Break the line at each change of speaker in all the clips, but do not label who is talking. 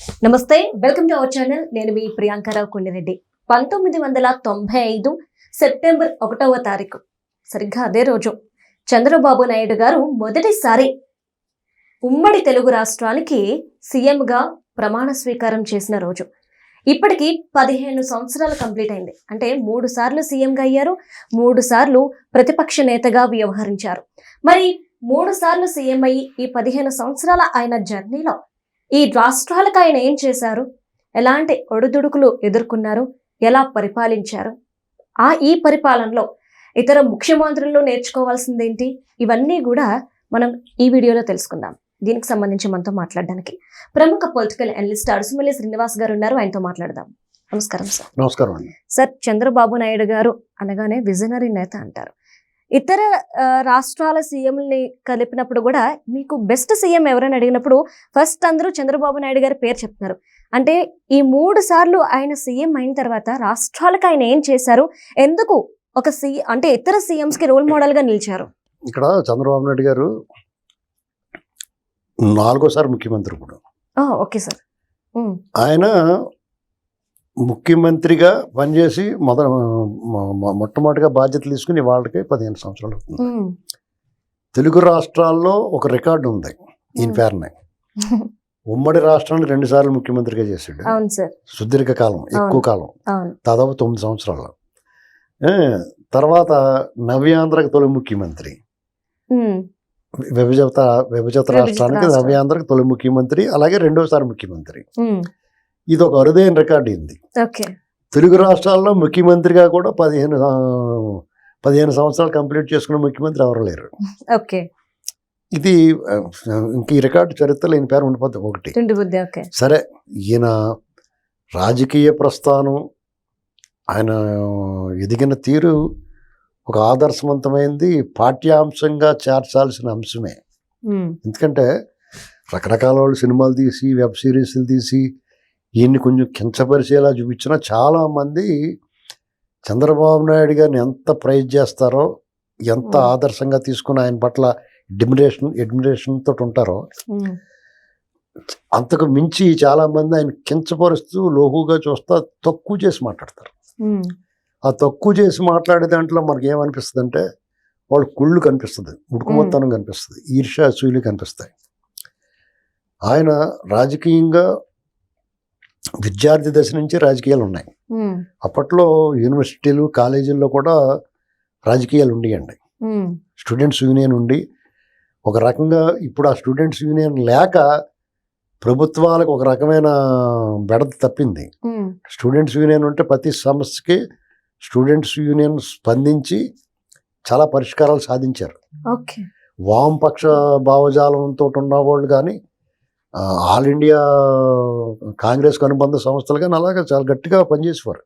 నమస్తే welcome to our channel. నేను మీ ప్రియాంకరావు కొండిరెడ్డి. పంతొమ్మిది వందల తొంభై ఐదు సెప్టెంబర్ ఒకటవ తారీఖు. సరిగ్గా అదే రోజు. చంద్రబాబు నాయుడు గారు మొదటిసారి ఉమ్మడి తెలుగు రాష్ట్రానికి సీఎంగా ప్రమాణ స్వీకారం చేసిన రోజు. ఇప్పటికి పదిహేను సంవత్సరాలు కంప్లీట్ అయింది. అంటే మూడు సార్లు సీఎంగా అయ్యారు మూడు సార్లు ప్రతిపక్ష నేతగా వ్యవహరించారు. మరి మూడు సార్లు సీఎం అయ్యి ఈ పదిహేను సంవత్సరాల ఆయన జర్నీలో ఈ రాష్ట్రాలకు ఆయన ఏం చేశారు? ఎలాంటి ఒడిదుడుకులు ఎదుర్కొన్నారు? ఎలా పరిపాలించారు? ఆ ఈ పరిపాలనలో ఇతర ముఖ్యమంత్రులు నేర్చుకోవాల్సిందేంటి? ఇవన్నీ కూడా మనం ఈ వీడియోలో తెలుసుకుందాం. దీనికి సంబంధించి మనతో మాట్లాడడానికి ప్రముఖ పొలిటికల్ అనలిస్ట్ అరుసుమల్లి శ్రీనివాస్ గారు ఉన్నారు. ఆయనతో మాట్లాడదాం. నమస్కారం సార్.
నమస్కారం
సార్ చంద్రబాబు నాయుడు గారు అనగానే విజనరీ నేత అంటారు. ఇతర రాష్ట్రాల సీఎంని కలిపినప్పుడు కూడా మీకు బెస్ట్ సీఎం ఎవరైనా అడిగినప్పుడు ఫస్ట్ అందరూ చంద్రబాబు నాయుడు గారి పేరు చెప్తున్నారు. అంటే ఈ మూడు సార్లు ఆయన సీఎం అయిన తర్వాత రాష్ట్రాలకు ఆయన ఏం చేశారు? ఎందుకు ఒక సీ అంటే ఇతర సీఎంస్కి రోల్ మోడల్గా నిలిచారు?
ఇక్కడ చంద్రబాబు నాయుడు గారు నాలుగోసారి ముఖ్యమంత్రి ఇప్పుడు.
ఆ, ఓకే సార్.
ఆయన ముఖ్యమంత్రిగా పనిచేసి మొద మొట్టమొదటిగా బాధ్యతలు తీసుకుని వాళ్ళకి పదిహేను సంవత్సరాలు అవుతుంది. తెలుగు రాష్ట్రాల్లో ఒక రికార్డు ఉంది ఈయన. పేరునే ఉమ్మడి రాష్ట్రానికి రెండు సార్లు ముఖ్యమంత్రిగా చేశాడు సుదీర్ఘ కాలం ఎక్కువ కాలం. దాదాపు తొమ్మిది సంవత్సరాలు. తర్వాత నవ్యాంధ్రకి తొలి ముఖ్యమంత్రి. విభజిత విభజిత రాష్ట్రానికి
రాష్ట్రం.
నవ్యాంధ్రకి తొలి ముఖ్యమంత్రి అలాగే రెండోసారి ముఖ్యమంత్రి. ఇది ఒక అరుదైన రికార్డు ఇది తెలుగు రాష్ట్రాల్లో ముఖ్యమంత్రిగా కూడా పదిహేను పదిహేను సంవత్సరాలు కంప్లీట్ చేసుకున్న ముఖ్యమంత్రి ఎవరు లేరు.
ఓకే.
ఇది ఇంక ఈ రికార్డు చరిత్రలో ఈయన పేరు ఉండిపోద్ది ఒకటి. సరే ఈయన రాజకీయ ప్రస్థానం ఆయన ఎదిగిన తీరు ఒక ఆదర్శవంతమైంది పాఠ్యాంశంగా చేర్చాల్సిన అంశమే. ఎందుకంటే రకరకాల వాళ్ళు సినిమాలు తీసి వెబ్ సిరీస్లు తీసి ఈయన్ని కొంచెం కించపరిచేలా చూపించిన చాలామంది చంద్రబాబు నాయుడు గారిని ఎంత ప్రైజ్ చేస్తారో ఎంత. ఆదర్శంగా తీసుకుని ఆయన పట్ల అడ్మిరేషన్ అడ్మిరేషన్ తోటి ఉంటారో అంతకు మించి చాలామంది ఆయన కించపరుస్తూ లోహుగా చూస్తా తక్కువ చేసి మాట్లాడతారు. ఆ తక్కువ చేసి మాట్లాడే దాంట్లో మనకి ఏమనిపిస్తుంది అంటే వాళ్ళ కుళ్ళు కనిపిస్తుంది ఉడుకుమొత్తనం కనిపిస్తుంది ఈర్ష్య అసూయలు కనిపిస్తాయి. ఆయన రాజకీయంగా విద్యార్థి దశ నుంచి రాజకీయాలు ఉన్నాయి. అప్పట్లో యూనివర్సిటీలు కాలేజీల్లో కూడా రాజకీయాలు ఉండేయండి. స్టూడెంట్స్ యూనియన్ ఉండి ఒక రకంగా ఇప్పుడు ఆ స్టూడెంట్స్ యూనియన్ లేక ప్రభుత్వాలకు ఒక రకమైన బెడద తప్పింది. స్టూడెంట్స్ యూనియన్ ఉంటే ప్రతి సమస్యకి స్టూడెంట్స్ యూనియన్ స్పందించి చాలా పరిష్కారాలు సాధించారు. వామపక్ష భావజాలంతో ఉన్న వాళ్ళు కానీ ఆల్ ఇండియా కాంగ్రెస్ అనుబంధ సంస్థలు కానీ అలాగే చాలా గట్టిగా పనిచేసేవారు.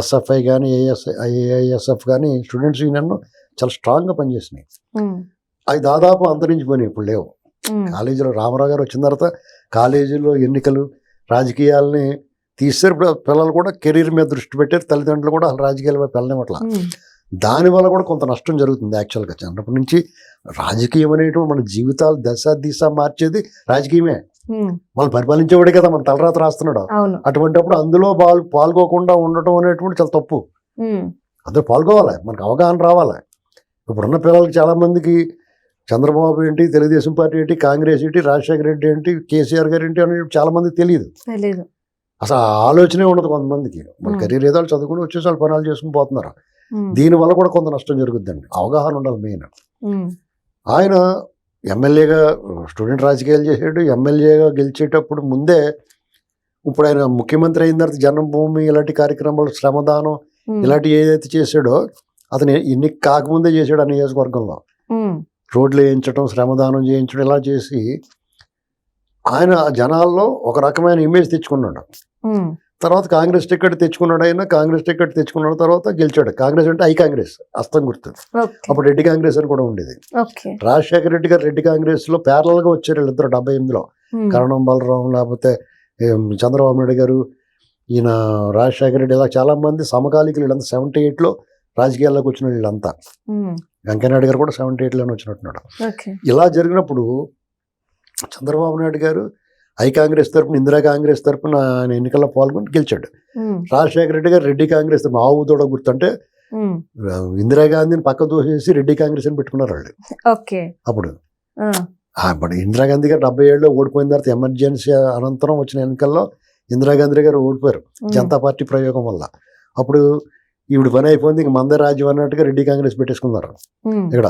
ఎస్ఎఫ్ఐ కానీ ఏఎస్ఐ ఏఐఎస్ఎఫ్ కానీ స్టూడెంట్స్ యూనియన్ చాలా స్ట్రాంగ్గా పనిచేసినాయి. అవి దాదాపు అంతరించిపోయినాయి ఇప్పుడు లేవు. కాలేజీలో రామారావు గారు వచ్చిన తర్వాత కాలేజీలో ఎన్నికలు రాజకీయాలని తీసారు పిల్లలు కూడా కెరీర్ మీద దృష్టి పెట్టారు తల్లిదండ్రులు కూడా అసలు రాజకీయాల వైపు వెళ్ళనివ్వట్ల దానివల్ల కూడా కొంత నష్టం జరుగుతుంది యాక్చువల్గా చిన్నప్పటి నుంచి రాజకీయం అనేటువంటి మన జీవితాలు దశ దిశ మార్చేది రాజకీయమే. వాళ్ళు పరిపాలించేవాడే కదా మన తలరాత రాస్తున్నాడు. అటువంటిప్పుడు అందులో పాల్ పాల్గొకుండా ఉండటం అనేటువంటి చాలా తప్పు. అందరూ పాల్గొవాలి మనకు అవగాహన రావాలి. ఇప్పుడున్న పిల్లలకి చాలామందికి చంద్రబాబు ఏంటి తెలుగుదేశం పార్టీ ఏంటి కాంగ్రెస్ ఏంటి రాజశేఖర రెడ్డి ఏంటి కేసీఆర్ గారు ఏంటి అనేది చాలామందికి తెలియదు అసలు ఆలోచనే ఉండదు కొంతమందికి. వాళ్ళ. కెరీర్ ఏదో చదువుకుని వచ్చేసి వాళ్ళు పనులు చేసుకుని పోతున్నారు. దీనివల్ల కూడా కొంత నష్టం జరుగుద్దండి. అవగాహన ఉండాలి మెయిన్. ఆయన ఎమ్మెల్యేగా స్టూడెంట్ రాజకీయాలు చేసాడు ఎమ్మెల్యేగా గెలిచేటప్పుడు ముందే ఇప్పుడు ఆయన ముఖ్యమంత్రి అయిన తర్వాత జన్మభూమి ఇలాంటి కార్యక్రమాలు శ్రమదానం ఇలాంటి ఏదైతే చేశాడో అతను ఎన్ని కాకముందే చేశాడు ఆ నియోజకవర్గంలో. రోడ్లు వేయించడం శ్రమదానం చేయించడం ఇలా చేసి ఆయన జనాల్లో ఒక రకమైన ఇమేజ్ తెచ్చుకున్నాడు. తర్వాత కాంగ్రెస్ టికెట్ తెచ్చుకున్నాడు ఆయన కాంగ్రెస్ టికెట్ తెచ్చుకున్న తర్వాత గెలిచాడు. కాంగ్రెస్ అంటే ఐ కాంగ్రెస్. అస్తం గుర్తు. అప్పుడు రెడ్డి కాంగ్రెస్ అని కూడా ఉండేది. రాజశేఖర రెడ్డి గారు రెడ్డి కాంగ్రెస్లో ప్యారల్గా వచ్చారు వీళ్ళిద్దరు డెబ్బై ఎనిమిదిలో. కరణం బలరాం లేకపోతే చంద్రబాబు నాయుడు గారు ఈయన రాజశేఖర రెడ్డి ఇలా చాలా మంది సమకాలీకులు వీళ్ళంతా సెవెంటీ ఎయిట్లో రాజకీయాల్లోకి వచ్చిన వీళ్ళంతా. వెంకయ్యనాయుడు గారు కూడా సెవెంటీ ఎయిట్లోనే వచ్చినట్టున్నాడు.
ఓకే.
ఇలా జరిగినప్పుడు చంద్రబాబు నాయుడు గారు ఐ కాంగ్రెస్ తరపున ఇందిరా కాంగ్రెస్ తరపున ఆయన ఎన్నికల్లో పాల్గొని గెలిచాడు. రాజశేఖర రెడ్డి గారు రెడ్డి కాంగ్రెస్ తరపున ఆవు దూడ గుర్తుంటే ఇందిరాగాంధీని పక్క దూసేసి రెడ్డి కాంగ్రెస్ అని పెట్టుకున్నారు వాళ్ళు.
ఓకే.
అప్పుడు. ఇప్పుడు ఇందిరాగాంధీ గారు డెబ్బై ఏడులో ఓడిపోయిన తర్వాత ఎమర్జెన్సీ అనంతరం వచ్చిన ఎన్నికల్లో ఇందిరాగాంధీ గారు ఓడిపోయారు జనతా పార్టీ ప్రయోగం వల్ల. అప్పుడు ఈవిడ పని అయిపోయింది ఇంక మందే రాజ్యం అన్నట్టుగా రెడ్డి కాంగ్రెస్ పెట్టేసుకున్నారు. ఇక్కడ.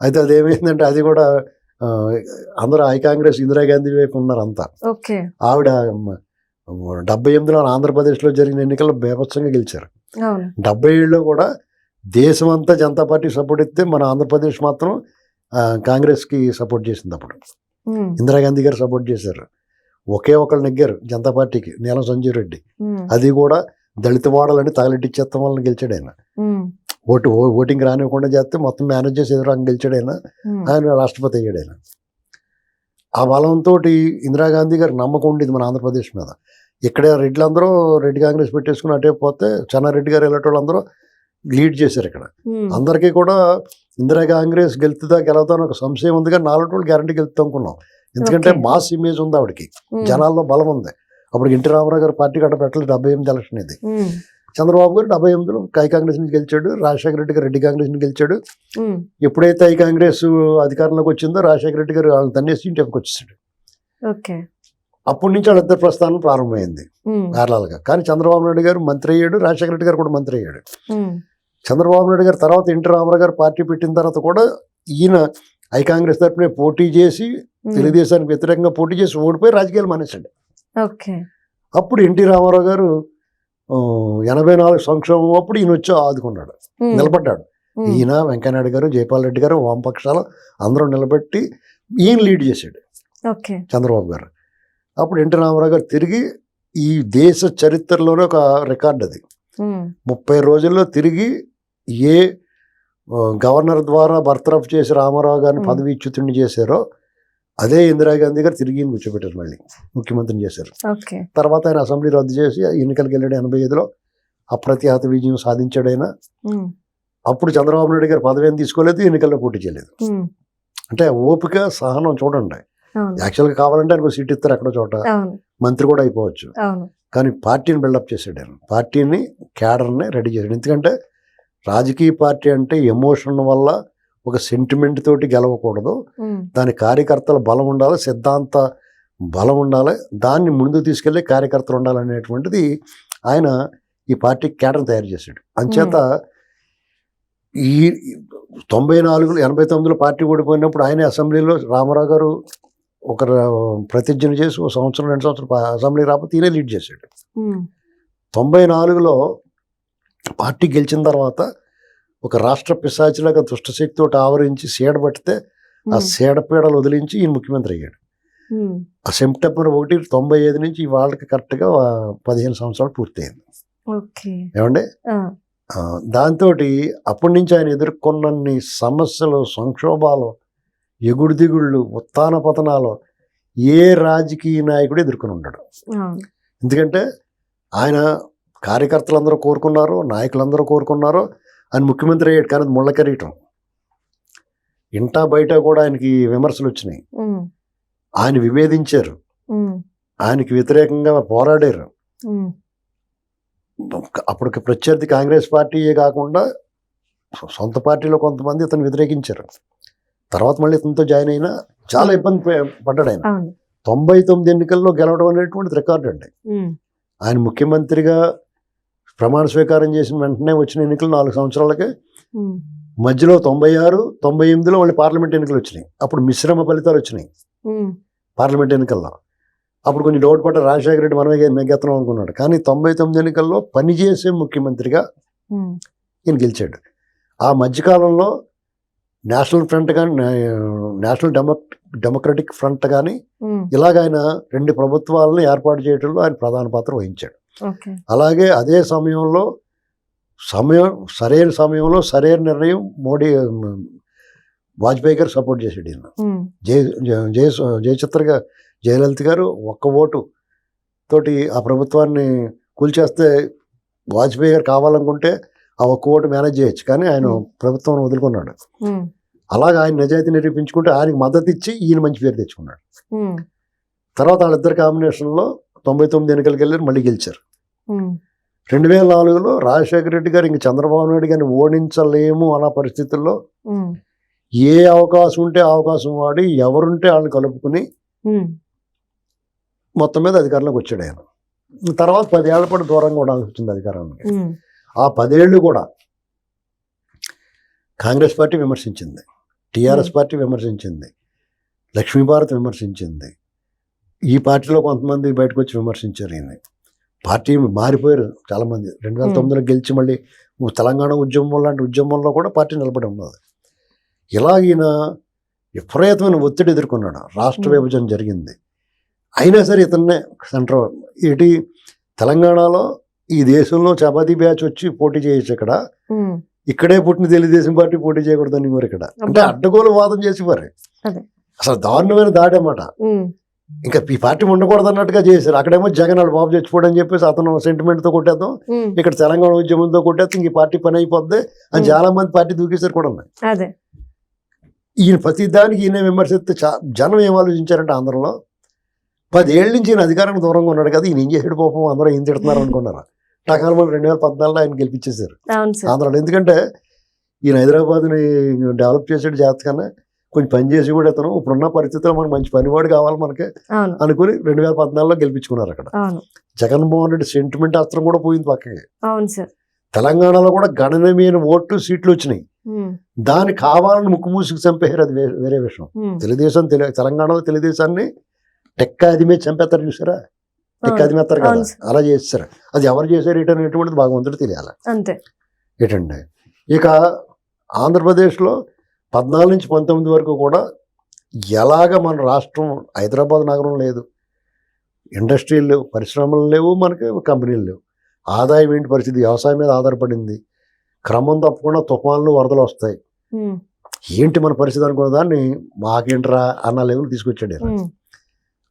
అయితే అది ఏమైందంటే అది కూడా అందరూ ఐ కాంగ్రెస్ ఇందిరాగాంధీ వైపు ఉన్నారు అంతా
ఓకే.
ఆవిడ డెబ్బై ఎనిమిదిలో ఆంధ్రప్రదేశ్లో జరిగిన ఎన్నికల్లో బేభత్సంగా గెలిచారు. డెబ్బై ఏడులో కూడా దేశం అంతా జనతా పార్టీ సపోర్ట్ ఇస్తే మన ఆంధ్రప్రదేశ్ మాత్రం కాంగ్రెస్కి సపోర్ట్ చేసింది అప్పుడు. ఇందిరాగాంధీ గారు సపోర్ట్ చేశారు. ఒకే ఒకళ్ళు నెగ్గారు జనతా పార్టీకి నీలం సంజీవ్ రెడ్డి. అది కూడా దళిత వాడలని తగలెట్టిచ్చేత్తం వల్ల గెలిచాడు ఆయన. ఓటు ఓటింగ్ రానివ్వకుండా చేస్తే మొత్తం మేనేజ్ చేసి ఎదురు గెలిచాడు ఆయన రాష్ట్రపతి అయ్యాడు ఆయన ఆ బలంతో ఇందిరాగాంధీ గారికి నమ్మకం ఉండేది మన ఆంధ్రప్రదేశ్ మీద. ఇక్కడ రెడ్లందరూ రెడ్డి కాంగ్రెస్ పెట్టేసుకుని అటే పోతే చెన్నారెడ్డి గారు ఇలాంటి వాళ్ళందరూ లీడ్ చేశారు ఇక్కడ. అందరికీ కూడా ఇందిరా కాంగ్రెస్ గెలుతుందా గెలవుతా ఒక సంశయం ఉంది కానీ నాలుగు రోజులు గ్యారంటీ గెలుపుతా అనుకున్నాం. ఎందుకంటే. మాస్ ఇమేజ్ ఉంది ఆవిడకి. జనాల్లో బలం ఉంది. అప్పుడు ఎన్టీ రామారావు గారు పార్టీ కట్ట పెట్టలేదు డెబ్బై ఎనిమిది ఎలక్షన్ ఇది. చంద్రబాబు గారు డెబ్బై ఎనిమిదిలో కై కాంగ్రెస్ నుంచి గెలిచాడు రాజశేఖర రెడ్డి గారు రెడ్డి కాంగ్రెస్ నుంచి గెలిచాడు. ఎప్పుడైతే ఐ కాంగ్రెస్ అధికారంలోకి వచ్చిందో రాజశేఖర రెడ్డి గారు వాళ్ళని తన్నేసి ఇంటికి వచ్చేసాడు.
ఓకే.
అప్పటి నుంచి వాళ్ళిద్దరు ప్రస్థానం ప్రారంభమైంది ప్యారలాల్గా కానీ చంద్రబాబు నాయుడు గారు మంత్రి అయ్యాడు రాజశేఖర రెడ్డి గారు కూడా మంత్రి అయ్యాడు. చంద్రబాబు నాయుడు గారు తర్వాత ఎన్టీ రామారావు గారు పార్టీ పెట్టిన తర్వాత కూడా ఈయన ఐ కాంగ్రెస్ తరపునే పోటీ చేసి తెలుగుదేశానికి వ్యతిరేకంగా పోటీ చేసి ఓడిపోయి రాజకీయాలు మానేశాడు.
ఓకే.
అప్పుడు ఎన్టీ రామారావు గారు ఎనభై నాలుగు సంక్షేమం అప్పుడు ఈయన వచ్చి ఆదుకున్నాడు. నిలబడ్డాడు. ఈయన వెంకయ్యనాయుడు గారు జయపాల్ రెడ్డి గారు వామపక్షాలు అందరూ నిలబెట్టి ఈయన లీడ్ చేశాడు.
ఓకే.
చంద్రబాబు గారు. అప్పుడు ఎన్టీ రామారావు గారు తిరిగి ఈ దేశ చరిత్రలోనే ఒక రికార్డు అది. ముప్పై రోజుల్లో తిరిగి ఏ గవర్నర్ ద్వారా బర్తరఫ్ చేసి రామారావు గారిని. పదవి చ్యుతుడిని చేశారో అదే ఇందిరాగాంధీ గారు తిరిగి కూర్చోబెట్టారు మళ్ళీ. ముఖ్యమంత్రిని చేశారు. తర్వాత ఆయన అసెంబ్లీ రద్దు చేసి ఎన్నికలకు వెళ్ళాడు ఎనభై ఐదులో. అప్రతిహత విజయం సాధించాడు ఆయన.
ఉమ్,
అప్పుడు చంద్రబాబు నాయుడు గారు పదవి ఏం తీసుకోలేదు ఎన్నికల్లో పోటీ చేయలేదు. అంటే ఓపిక సహనం చూడండి. యాక్చువల్గా కావాలంటే ఆయనకు సీట్ ఇస్తారు ఎక్కడో చోట. మంత్రి కూడా అయిపోవచ్చు. కానీ పార్టీని బిల్డప్ చేశాడు ఆయన. పార్టీని క్యాడర్ని రెడీ చేశాడు. ఎందుకంటే రాజకీయ పార్టీ అంటే ఎమోషన్ వల్ల ఒక సెంటిమెంట్ తోటి గెలవకూడదు. దాని కార్యకర్తల బలం ఉండాలి సిద్ధాంత బలం ఉండాలి దాన్ని ముందుకు తీసుకెళ్ళే కార్యకర్తలు ఉండాలనేటువంటిది ఆయన ఈ పార్టీ క్యాడర్ని తయారు చేశాడు. అంచేత ఈ తొంభై నాలుగు ఎనభై తొమ్మిదిలో పార్టీ ఓడిపోయినప్పుడు ఆయన అసెంబ్లీలో రామారావు గారు ఒక ప్రతిజ్ఞ చేసి ఒక సంవత్సరం రెండు సంవత్సరం అసెంబ్లీ రాకపోతే ఈయనే లీడ్ చేశాడు. తొంభై నాలుగులో పార్టీ గెలిచిన తర్వాత ఒక రాష్ట్ర పిశాచిలాగా దుష్టశక్తి తోటి ఆవరించి సీడ పట్టితే ఆ సీడ పీడలు వదిలించి ఈయన ముఖ్యమంత్రి అయ్యాడు. ఆ సెప్టెంబర్ ఒకటి తొంభై ఐదు నుంచి వాళ్ళకి కరెక్ట్గా పదిహేను సంవత్సరాలు పూర్తయింది. ఏమండి? దాంతో అప్పటి నుంచి ఆయన ఎదుర్కొన్నన్ని సమస్యలు సంక్షోభాలు ఎగుడు దిగుళ్ళు ఉత్థాన పతనాలు ఏ రాజకీయ నాయకుడు ఎదుర్కొని
అవును
ఎందుకంటే ఆయన కార్యకర్తలందరూ కోరుకున్నారు నాయకులందరూ కోరుకున్నారు ఆయన ముఖ్యమంత్రి అయ్యాడు. కానీ అది ముళ్ళ కిరీటం. ఇంటా బయట కూడా ఆయనకి విమర్శలు వచ్చినాయి. ఆయన విభేదించారు. ఆయనకి వ్యతిరేకంగా పోరాడారు. అప్పటికి ప్రత్యర్థి కాంగ్రెస్ పార్టీయే కాకుండా సొంత పార్టీలో కొంతమంది ఇతను వ్యతిరేకించారు. తర్వాత మళ్ళీ ఇతనితో జాయిన్ అయినా చాలా ఇబ్బంది పడ్డాడు ఆయన. తొంభై తొమ్మిది ఎన్నికల్లో గెలవడం అనేటువంటిది రికార్డు అండి. ఆయన ముఖ్యమంత్రిగా ప్రమాణ స్వీకారం చేసిన వెంటనే వచ్చిన ఎన్నికలు నాలుగు సంవత్సరాలకే. మధ్యలో తొంభై ఆరు తొంభై ఎనిమిదిలో మళ్ళీ పార్లమెంట్ ఎన్నికలు వచ్చినాయి. అప్పుడు మిశ్రమ ఫలితాలు వచ్చినాయి. పార్లమెంట్ ఎన్నికల్లో. అప్పుడు కొంచెం డౌట్ పడ్డ రాజశేఖర రెడ్డి మనమే నెగ్గెత్తనం అనుకున్నాడు. కానీ తొంభై తొమ్మిది ఎన్నికల్లో పనిచేసే ముఖ్యమంత్రిగా ఈయన గెలిచాడు. ఆ మధ్యకాలంలో నేషనల్ ఫ్రంట్ కానీ నేషనల్ డెమో డెమోక్రటిక్ ఫ్రంట్ కానీ ఇలాగ ఆయన రెండు ప్రభుత్వాలను ఏర్పాటు చేయడంలో ఆయన ప్రధాన పాత్ర వహించాడు. అలాగే అదే సమయంలో సమయం సరైన సమయంలో సరైన నిర్ణయం మోడీ వాజ్పేయి గారు సపోర్ట్ చేశాడు ఈయన. జయ జయ- జయ జయచిత్ర గా- జయలలిత గారు ఒక్క ఓటు తోటి ఆ ప్రభుత్వాన్ని కూల్చేస్తే వాజ్పేయి గారు కావాలనుకుంటే ఆ ఒక్క ఓటు మేనేజ్ చేయొచ్చు. కానీ ఆయన. ప్రభుత్వం వదులుకున్నాడు. అలాగే ఆయన నిజాయితీ నిరూపించుకుంటే ఆయనకి మద్దతు ఇచ్చి ఈయన మంచి పేరు తెచ్చుకున్నాడు. తర్వాత వాళ్ళిద్దరు కాంబినేషన్లో తొంభై తొమ్మిది ఎన్నికలకు వెళ్ళి మళ్ళీ గెలిచారు. రెండు వేల నాలుగులో రాజశేఖర రెడ్డి గారు ఇంక చంద్రబాబు నాయుడు గారిని ఓడించలేము అన్న పరిస్థితుల్లో ఏ అవకాశం ఉంటే అవకాశం వాడి ఎవరుంటే వాళ్ళని కలుపుకుని మొత్తం మీద అధికారంలోకి వచ్చాడు ఆయన. తర్వాత పదేళ్ళ పాటు దూరంగా ఉండాల్సి వచ్చింది అధికారానికి. ఆ పదేళ్ళు కూడా కాంగ్రెస్ పార్టీ విమర్శించింది. టీఆర్ఎస్ పార్టీ విమర్శించింది. లక్ష్మీభారత్ విమర్శించింది. ఈ పార్టీలో కొంతమంది బయటకు వచ్చి విమర్శించారు ఈయన పార్టీ మారిపోయారు చాలామంది. రెండు వేల. తొమ్మిదిలో గెలిచి మళ్ళీ తెలంగాణ ఉద్యమం లాంటి ఉద్యమంలో కూడా పార్టీ నిలబడి ఉన్నది. ఇలా ఈయన విపరీతమైన ఒత్తిడి ఎదుర్కొన్నాడు. రాష్ట్ర. విభజన జరిగింది. అయినా సరే ఇతన్నే సెంట్రల్ ఇటు తెలంగాణలో ఈ దేశంలో చపాతీ బ్యాచ్ వచ్చి పోటీ చేయొచ్చు ఇక్కడ ఇక్కడే పుట్టిన తెలుగుదేశం పార్టీ పోటీ చేయకూడదని మరి ఇక్కడ. అంటే. అడ్డగోలు వాదం చేసేవారు. అసలు దారుణమైన దాడి అన్నమాట.
ఉమ్,
ఇంకా ఈ పార్టీ ఉండకూడదు అన్నట్టుగా చేశారు. అక్కడేమో జగన్ వాళ్ళ బాబు అని చెప్పేసి అతను sentiment తో కొట్టేద్దాం. ఇక్కడ తెలంగాణ ఉద్యమంతో కొట్టేస్తే ఇంక పార్టీ పని అయిపోద్ది. అని. చాలా మంది పార్టీ దూకేశారు కూడా ఉన్నాయి.
అదే.
ఈయన ప్రతి దానికి ఈయన విమర్శిస్తే చా- జనం ఏం ఆలోచించారంటే ఆంధ్రలో పదేళ్ళ నుంచి ఈయన అధికారానికి దూరంగా ఉన్నాడు కదా ఈయన ఏం చేసాడు పాపం అందరూ ఏం తిడుతున్నారు అనుకున్నారు? టకాల రెండు వేల పద్నాలుగులో ఆయన గెలిపించేశారు. ఆంధ్రాలో. ఎందుకంటే ఈయన హైదరాబాద్ని డెవలప్ చేసాడు జాతకన్నా కొంచెం పని చేసి కూడా అతను ఇప్పుడున్న పరిస్థితుల్లో మనకు మంచి పనివాడు కావాలి మనకి అనుకుని రెండు వేల పద్నాలుగులో గెలిపించుకున్నారు అక్కడ. జగన్మోహన్ రెడ్డి సెంటిమెంట్ అస్త్రం కూడా పోయింది పక్కకి.
అవును సార్.
తెలంగాణలో కూడా గణనీయమైన ఓట్లు సీట్లు వచ్చినాయి. దాన్ని కావాలని ముక్కు మూసుకు చంపేశారు అది వేరే విషయం. తెలుగుదేశం తెలు తెలంగాణలో తెలుగుదేశాన్ని టెక్కాదిమే చంపేస్తారు చూసారా? టెక్కాదిమేస్తారు కదా. అలా చేస్తారు. అది ఎవరు చేశారు ఏంటి అనేటువంటిది భగవంతుడు తెలియాలి.
అంతే.
ఏంటండి ఇక ఆంధ్రప్రదేశ్లో పద్నాలుగు నుంచి పంతొమ్మిది వరకు కూడా ఎలాగ మన రాష్ట్రం హైదరాబాద్ నగరం లేదు. ఇండస్ట్రీలు లేవు పరిశ్రమలు లేవు మనకి కంపెనీలు లేవు. ఆదాయం ఏంటి పరిస్థితి? వ్యవసాయం మీద ఆధారపడింది. క్రమం తప్పకుండా తుఫాన్లు వరదలు వస్తాయి. ఏంటి మన పరిస్థితి అనుకున్న దాన్ని మాకేంట్రా అన్న లెవెల్ తీసుకొచ్చాడు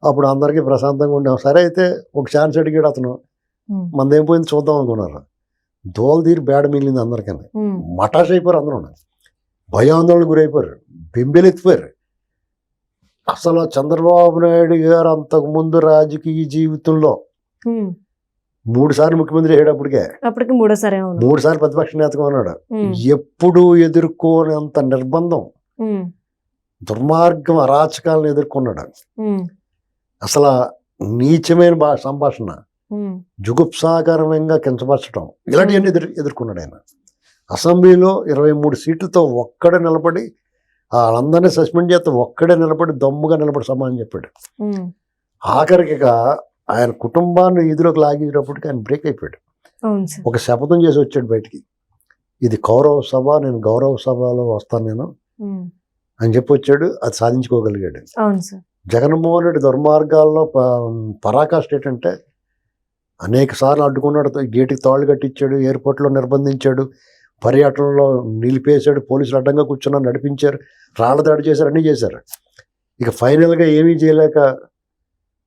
అప్పుడు అందరికీ ప్రశాంతంగా ఉండాం సరే అయితే ఒక ఛాన్స్ అడిగాడు అతను. మనదేం పోయింది చూద్దాం అనుకున్నారు. దోల తీరి బేడ మిగిలింది అందరికీ మటాష్ అయిపోయారు అందరూ. భయాందోళన గురైపోయారు. బెంబెలెత్తిపోయారు. అసలు చంద్రబాబు నాయుడు గారు అంతకుముందు రాజకీయ జీవితంలో
ఉమ్.
మూడు సార్లు ముఖ్యమంత్రి అయ్యేటప్పటికే
అప్పటికి మూడోసారి అవును
మూడు సార్లు ప్రతిపక్ష నేతగా ఉన్నాడు. ఎప్పుడు ఎదుర్కోనంత నిర్బంధం దుర్మార్గం అరాచకాలను ఎదుర్కొన్నాడు. అసలు నీచమైన సంభాషణ జుగుప్సాకరంగా కించపరచడం ఇలాంటివన్నీ ఎదురు ఎదుర్కొన్నాడు ఆయన. అసెంబ్లీలో ఇరవై మూడు సీట్లతో ఒక్కడే నిలబడి వాళ్ళందరినీ సస్పెండ్ చేస్తే ఒక్కడే నిలబడి దమ్ముగా నిలబడి సమానం చెప్పాడు.
ఉమ్,
ఆఖరికి ఇక ఆయన కుటుంబాన్ని ఇదిలోకి లాగేటప్పటికి ఆయన బ్రేక్ అయిపోయాడు. ఒక శపథం చేసి వచ్చాడు బయటికి. ఇది కౌరవ సభ నేను గౌరవ సభలో వస్తాను నేను అని చెప్పి వచ్చాడు అది సాధించుకోగలిగాడు. జగన్మోహన్ రెడ్డి దుర్మార్గాల్లో పరాకాష్ట ఏంటంటే అనేక సార్లు అడ్డుకున్నాడు గేటుకి తాళ్ళు కట్టించాడు ఎయిర్పోర్ట్లో నిర్బంధించాడు పర్యటనలో నిలిపేశాడు పోలీసులు అడ్డంగా కూర్చున్నా నడిపించారు రాళ్ళ దాడి చేశారు అన్నీ చేశారు. ఇక ఫైనల్గా ఏమీ చేయలేక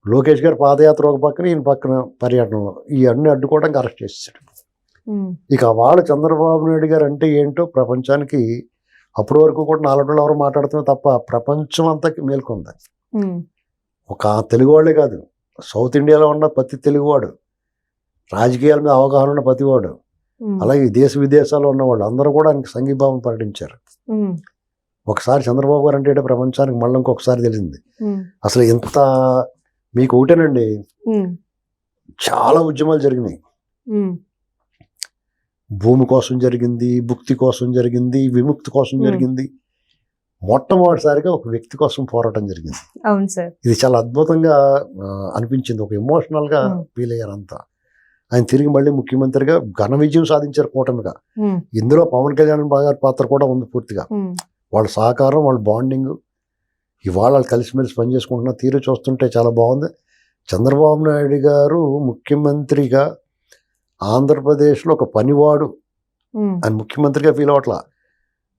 లోకేష్ గారు పాదయాత్ర ఒక పక్కన ఈయన పక్కన పర్యటనలో ఈ అన్ని అడ్డుకోవడానికి అరెస్ట్ చేసేసాడు. ఇక వాళ్ళు చంద్రబాబు నాయుడు గారు అంటే ఏంటో ప్రపంచానికి అప్పటి వరకు కూడా నాలుగు ఎవరు మాట్లాడుతున్నా తప్ప ప్రపంచం అంతా మేల్కొంది. ఒక తెలుగు వాళ్ళే కాదు సౌత్ ఇండియాలో ఉన్న ప్రతి తెలుగువాడు రాజకీయాల మీద అవగాహన ఉన్న ప్రతివాడు అలాగే దేశ విదేశాల్లో ఉన్న వాళ్ళు అందరూ కూడా ఆయనకి సంఘీభావం ప్రకటించారు. ఒకసారి చంద్రబాబు గారు అంటే ప్రపంచానికి మళ్ళీ ఇంకొకసారి తెలిసింది. అసలు ఇంత మీకు ఒకటేనండి. చాలా ఉద్యమాలు జరిగినాయి. భూమి కోసం జరిగింది భుక్తి కోసం జరిగింది విముక్తి కోసం. జరిగింది. మొట్టమొదటిసారిగా ఒక వ్యక్తి కోసం పోరాటం జరిగింది.
అవును సార్.
ఇది చాలా అద్భుతంగా అనిపించింది. ఒక ఎమోషనల్గా. ఫీల్ అయ్యారు అంతా. ఆయన తిరిగి మళ్ళీ ముఖ్యమంత్రిగా ఘన విజయం సాధించారు కూటమిగా. ఇందులో పవన్ కళ్యాణ్ బాగా పాత్ర కూడా ఉంది పూర్తిగా. వాళ్ళ సహకారం వాళ్ళ బాండింగ్ ఇవాళ వాళ్ళు కలిసిమెలిసి పనిచేసుకుంటున్న తీరు చూస్తుంటే చాలా బాగుంది. చంద్రబాబు నాయుడు గారు ముఖ్యమంత్రిగా ఆంధ్రప్రదేశ్లో ఒక పనివాడు. ఆయన ముఖ్యమంత్రిగా ఫీల్ అవట్లా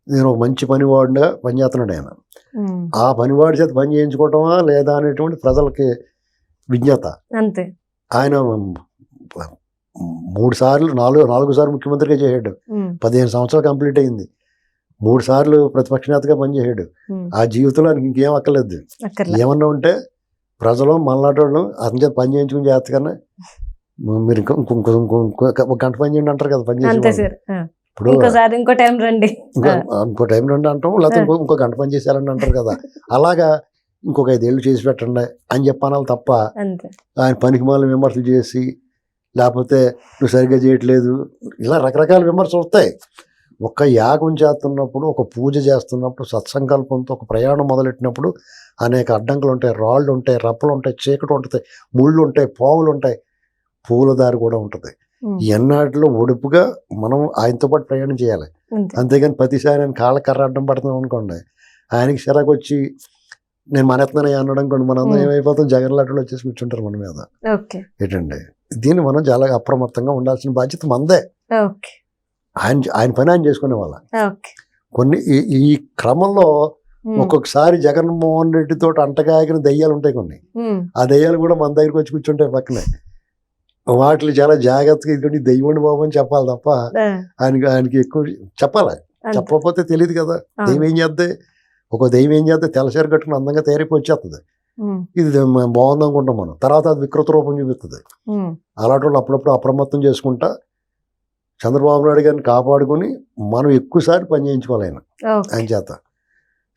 నేను ఒక మంచి పనివాడిగా పనిచేస్తున్నాడు ఆయన. ఆ పనివాడి చేత పని చేయించుకోవటమా లేదా అనేటువంటి ప్రజలకి విజ్ఞత.
అంతే.
ఆయన మూడు సార్లు నాలుగు నాలుగు సార్లు ముఖ్యమంత్రిగా చేశాడు. పదిహేను సంవత్సరాలు కంప్లీట్ అయింది. మూడు సార్లు ప్రతిపక్ష నేతగా పనిచేశాడు.
ఉమ్,
ఆ జీవితంలో ఇంకేం అక్కర్లేదు.
అక్కర్లే.
ఏమన్నా ఉంటే ప్రజలు మనలాంటి వాళ్ళు అంతే పని చేయించుకుని మీరు ఇంకో ఇంకో ఒక గంట పని చేయండి అంటారు కదా పని చేసి. ఇప్పుడు
ఇంకో టైం రండి.
ఇంకో టైం రండి అంటాం లేకపోతే ఇంకో ఇంకో గంట పని చేశారని అంటారు కదా. అలాగా ఇంకొక ఐదేళ్ళు చేసి పెట్టండి అని చెప్పానాలి తప్ప ఆయన పనికి మాలిన విమర్శలు చేసి లేకపోతే నువ్వు సరిగ్గా చేయట్లేదు. ఇలా రకరకాల విమర్శలు వస్తాయి. ఒక యాగం చేస్తున్నప్పుడు ఒక పూజ చేస్తున్నప్పుడు సత్సంకల్పంతో ఒక ప్రయాణం మొదలెట్టినప్పుడు అనేక అడ్డంకులు ఉంటాయి. రాళ్ళు ఉంటాయి రప్పలు ఉంటాయి చీకటి ఉంటుంది ముళ్ళు ఉంటాయి పావులు ఉంటాయి పూల దారి కూడా ఉంటుంది. ఎన్నాటిలో ఒడుపుగా మనం ఆయనతో పాటు ప్రయాణం చేయాలి.
అంతే.
అంతేగాని ప్రతిసారి ఆయన కాళ్ళ కర్ర అడ్డం పడుతున్నాం అనుకోండి ఆయనకి చిరాకు వచ్చి నేను మనెత్తున్నాయి అన్నాడు అనుకోండి మనం. ఏమైపోతాం? జగన్ లాంటి వచ్చేసి కూర్చుంటారు మన మీద. ఏంటండి? దీన్ని మనం చాలా అప్రమత్తంగా ఉండాల్సిన బాధ్యత మందే. ఆయన ఆయన పని ఆయన చేసుకునే వాళ్ళ. కొన్ని ఈ- క్రమంలో. ఒక్కొక్కసారి జగన్మోహన్ రెడ్డితో అంటగాగిన దయ్యాలు ఉంటాయి కొన్ని. ఆ దయ్యాలు కూడా మన దగ్గరికి వచ్చి కూర్చుంటాయి పక్కనే. వాటిని చాలా జాగ్రత్తగా ఇదిగోండి దెయ్యండి బాబు అని చెప్పాలి తప్ప ఆయనకి ఆయనకి ఎక్కువ చెప్పాలి. చెప్పకపోతే తెలియదు కదా. దెయ్యం ఏం చేద్దే? ఒక దెయ్యం ఏం చేద్దే? తెల్లసారి కట్టుకుని అందంగా తయారైపోయి వచ్చేస్తుంది. ఇది బాగుంది అనుకుంటాం మనం. తర్వాత అది వికృత రూపం చూపిస్తుంది. అలాంటి వాళ్ళు అప్పుడప్పుడు అప్రమత్తం చేసుకుంటా చంద్రబాబు నాయుడు గారిని కాపాడుకొని మనం ఎక్కువసారి పని చేయించుకోవాలి ఆయన. ఆయన చేత.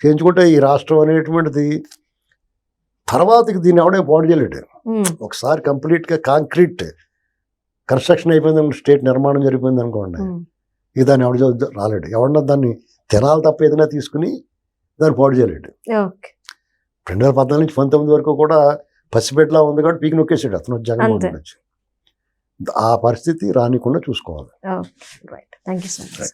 చేయించుకుంటే ఈ రాష్ట్రం అనేటువంటిది తర్వాతకి దీన్ని ఎవడే పాడు చేయలేడు. ఒకసారి కంప్లీట్గా కాంక్రీట్ కన్స్ట్రక్షన్ అయిపోయింది స్టేట్ నిర్మాణం జరిగిపోయింది అనుకోండి. ఇక దాన్ని ఎవడ రాలేడు. ఎవడన్నా దాన్ని తినాలి తప్ప ఏదైనా తీసుకుని దాన్ని పాడు చేయలేడు.
ఓకే.
రెండు వేల పద్నాలుగు నుంచి పంతొమ్మిది వరకు కూడా పసిపెట్లా ఉంది కాబట్టి పీకి నొక్కేసాడు. అతను జగన్మోహన్. రెడ్డి ఆ పరిస్థితి రానికుండా చూసుకోవాలి.
Right thank you so much